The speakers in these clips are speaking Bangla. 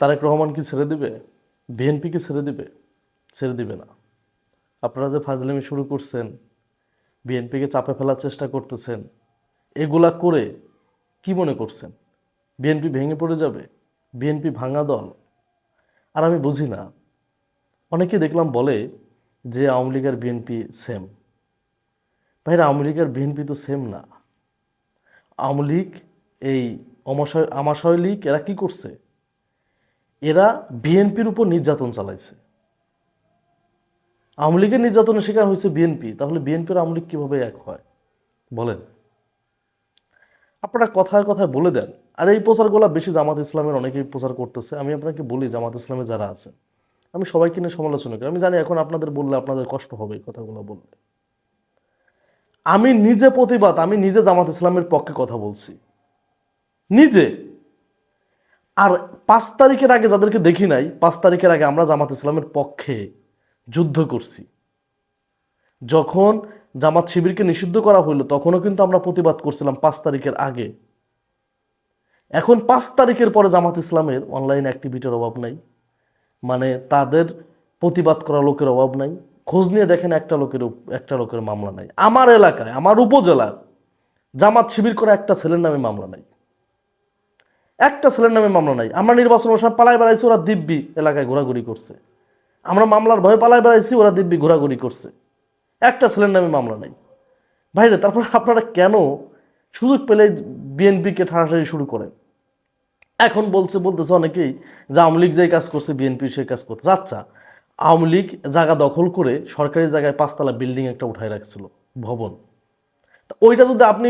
তারেক রহমান কি ছেড়ে দিবে? বিএনপি কি ছেড়ে দিবে? ছেড়ে দিবে না। আপনারা যে ফাজলামি শুরু করছেন বিএনপিকে চাপে ফেলার চেষ্টা করতেছেন, এগুলা করে কি মনে করছেন? বিএনপি ভেঙে পড়ে যাবে? বিএনপি ভাঙা দল? আর আমি বুঝি না। অনেকে দেখলাম বলে যে আওয়ামী লীগ আর বিএনপি সেম ভাইরা, আওয়ামী লীগ আর বিএনপি তো সেম না। আওয়ামী লীগ, এই অমাশয়, আমাশয় লীগ, এরা কী করছে? এরা বিএনপির উপর নির্যাতন চালাইছে। আওয়ামী লীগের নির্যাতনের শিকার হয়েছে বিএনপি, তাহলে বিএনপির আওয়ামী লীগ কীভাবে এক হয়? বলেন। আপনারা কথায় কথায় বলে দেন। আর এই প্রচারগুলো বেশি জামাত ইসলামের অনেকেই প্রচার করতেছে। আমি আপনাকে বলি, জামাত ইসলামে যারা আছে, আমি সবাইকে নিয়ে সমালোচনা করি। আমি জানি এখন আপনাদের বললে আপনাদের কষ্ট হবে এই কথাগুলো বললে। আমি নিজে প্রতিবাদ, আমি নিজে জামাত ইসলামের পক্ষে কথা বলছি। নিজে। আর পাঁচ তারিখের আগে যাদেরকে দেখি নাই, পাঁচ তারিখের আগে আমরা জামাত ইসলামের পক্ষে যুদ্ধ করছি। যখন জামাত শিবিরকে নিষিদ্ধ করা হইল, তখনও কিন্তু আমরা প্রতিবাদ করছিলাম পাঁচ তারিখের আগে। এখন পাঁচ তারিখের পরে জামাত ইসলামের অনলাইন অ্যাক্টিভিটির অভাব নাই। মানে তাদের প্রতিবাদ করা লোকের অভাব নাই। খোঁজ নিয়ে দেখেন একটা লোকের একটা লোকের মামলা নাই। আমার এলাকায়, আমার উপজেলার জামাত শিবির করা একটা ছেলের নামে মামলা নাই। একটা ছেলের নামে মামলা নাই। আমরা নির্বাচন সময় পালাই বেড়াইছি, ওরা দিব্যি এলাকায় ঘোরাঘুরি করছে। আমরা মামলার ভয়ে পালাই বেড়াইছি, ওরা দিব্যি ঘোরাঘুরি করছে। একটা ছেলের নামে মামলা নাই। ভাইরে, তারপর আপনারা কেন সুযোগ পেলে বিএনপিকে ঠাড়াঠাড়ি শুরু করেন? এখন বলছে, বলতেছে অনেকেই যে আওয়ামী লীগ যে কাজ করছে, বিএনপি সেই কাজ করছে। আচ্ছা আওয়ামী লীগ জায়গা দখল করে সরকারি জায়গায় পাঁচতলা বিল্ডিং একটা উঠায় রাখছিল, ভবন। ওইটা যদি আপনি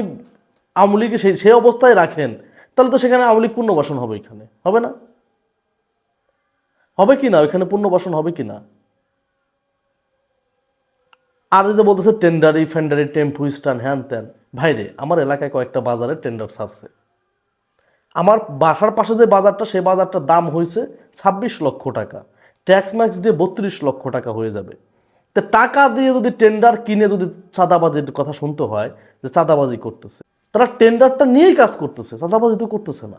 আওয়ামী লীগে সেই সেই অবস্থায় রাখেন তাহলে তো সেখানে আওয়ামী লীগ পুনর্বাসন হবে এখানে। হবে না? হবে কি না? ওইখানে পুনর্বাসন হবে কি না? আর যে বলতেছে টেন্ডারি ফেন্ডারি টেম্পু স্ট্যান্ড হ্যান ত্যান ভাইরে আমার এলাকায় কয়েকটা বাজারে টেন্ডার ছাড়ছে। আমার বাসার পাশে যে বাজারটা সেই বাজারটার দাম হয়েছে ছাব্বিশ লক্ষ টাকা। ট্যাক্স ম্যাক্স দিয়ে বত্রিশ লক্ষ টাকা হয়ে যাবে। তো টাকা দিয়ে যদি টেন্ডার কিনে যদি চাঁদাবাজির কথা শুনতে হয়, যে চাঁদাবাজি করতেছে। তারা টেন্ডারটা নিয়েই কাজ করতেছে চাঁদাবাজি তো করতেছে না।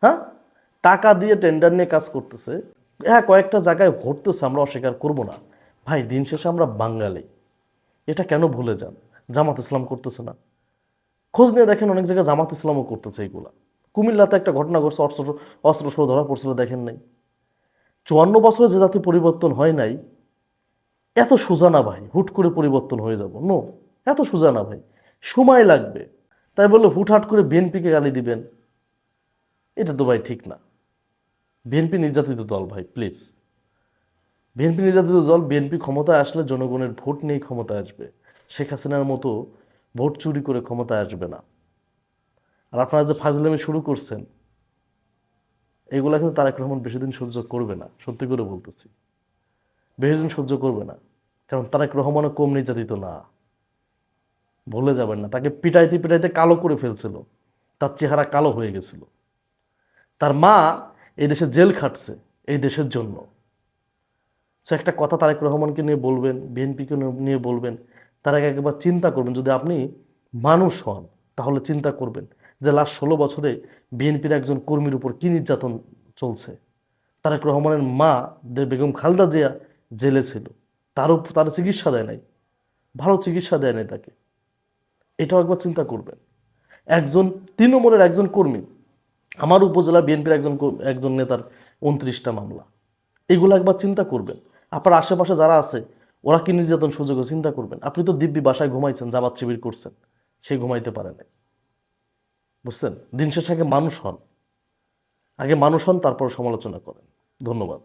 হ্যাঁ? টাকা দিয়ে টেন্ডার নিয়ে কাজ করতেছে। হ্যাঁ কয়েকটা জায়গায় ঘটতেছে, আমরা অস্বীকার করব না। ভাই, দিন শেষে আমরা বাঙালি। এটা কেন ভুলে যান? জামাত ইসলাম করতেছে না। খোঁজ নিয়ে দেখেন অনেক জায়গায় জামাত ইসলামও করতেছে এইগুলা। কুমিল্লাতে একটা ঘটনা ঘটছে, অস্ত্র অস্ত্র সহ ধরা পড়ছিল, দেখেন নাই। চুয়ান্ন বছরে যে জাতি পরিবর্তন হয় নাই, এত সোজা না ভাই, হুট করে পরিবর্তন হয়ে যাব। নো, এত সোজা না ভাই। সময় লাগবে। তাই বললে, হুটহাট করে বিএনপিকে গালি দিবেন। এটা তো ভাই ঠিক না। বিএনপি নির্যাতিত দল ভাই প্লিজ বিএনপি নির্যাতিত দল, বিএনপি ক্ষমতায় আসলে জনগণের ভোট নিয়ে ক্ষমতায় আসবে। শেখ হাসিনার মতো ভোট চুরি করে ক্ষমতায় আসবে না। আর আপনারা যে ফাজলামি শুরু করছেন, এগুলা কিন্তু তারেক রহমান বেশি দিন সহ্য করবে না, সত্যি করে বলতেছি। বেশি দিন সহ্য করবে না। কারণ তারেক রহমানও কম নির্যাতিত না। ভুলে যাবেন না। তাকে পিটাইতে পিটাইতে কালো করে ফেলছিল। তার চেহারা কালো হয়ে গেছিল। তার মা এই দেশে জেল খাটছে এই দেশের জন্য। সে একটা কথা তারেক রহমানকে নিয়ে বলবেন, বিএনপিকে নিয়ে বলবেন, তার আগে একবার চিন্তা করবেন, যদি আপনি মানুষ হন, তাহলে চিন্তা করবেন যে লাস্ট ষোলো বছরে বিএনপির একজন কর্মীর উপর কী নির্যাতন চলছে। তারেক রহমানের মা বেগম খালদা জিয়া জেলে ছিল। তারও তার চিকিৎসা দেয় নাই। ভালো চিকিৎসা দেয় নাই তাকে। এটাও একবার চিন্তা করবেন। একজন, তৃণমূলের একজন কর্মী, আমার উপজেলা বিএনপির একজন একজন নেতার উনত্রিশটা মামলা, এগুলো একবার চিন্তা করবেন। আপনার আশেপাশে যারা আছে, ওরা কি নির্যাতন সুযোগ চিন্তা করবেন? আপনি তো দিব্যি বাসায় ঘুমাইছেন, জামাত শিবির করছেন, সে ঘুমাইতে পারে নাই। বুঝছেন? দিন শেষে আগে মানুষ হন। আগে মানুষ হন, তারপর সমালোচনা করেন। ধন্যবাদ।